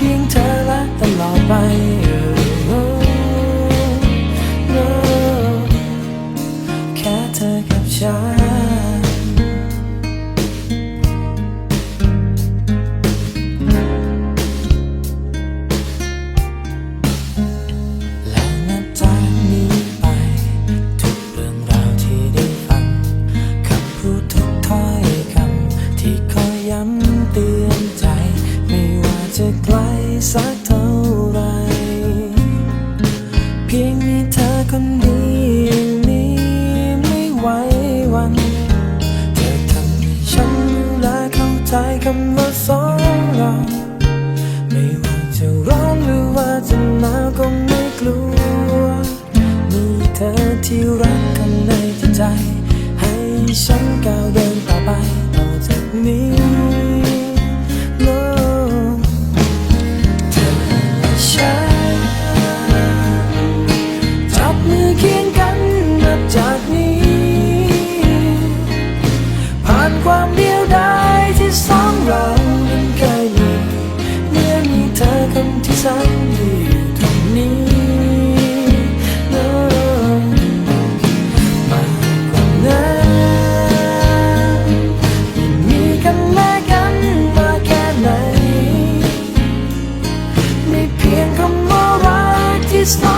เพียงเธอและตลอดไป สักเท่าไร เพียงมีเธอคนดียวนี้ไม่ไหววัน เธอทำให้ฉันรู้และเข้าใจคำว่าสอง กที่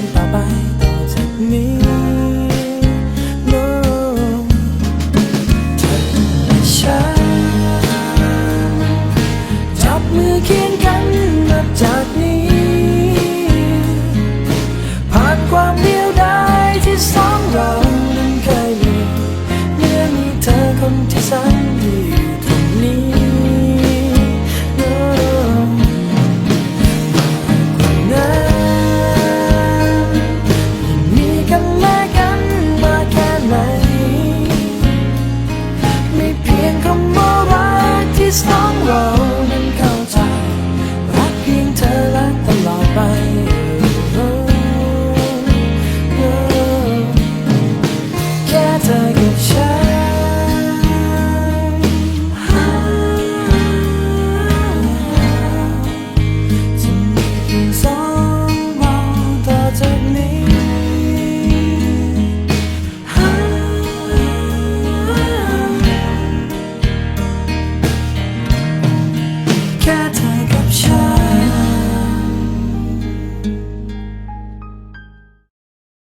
น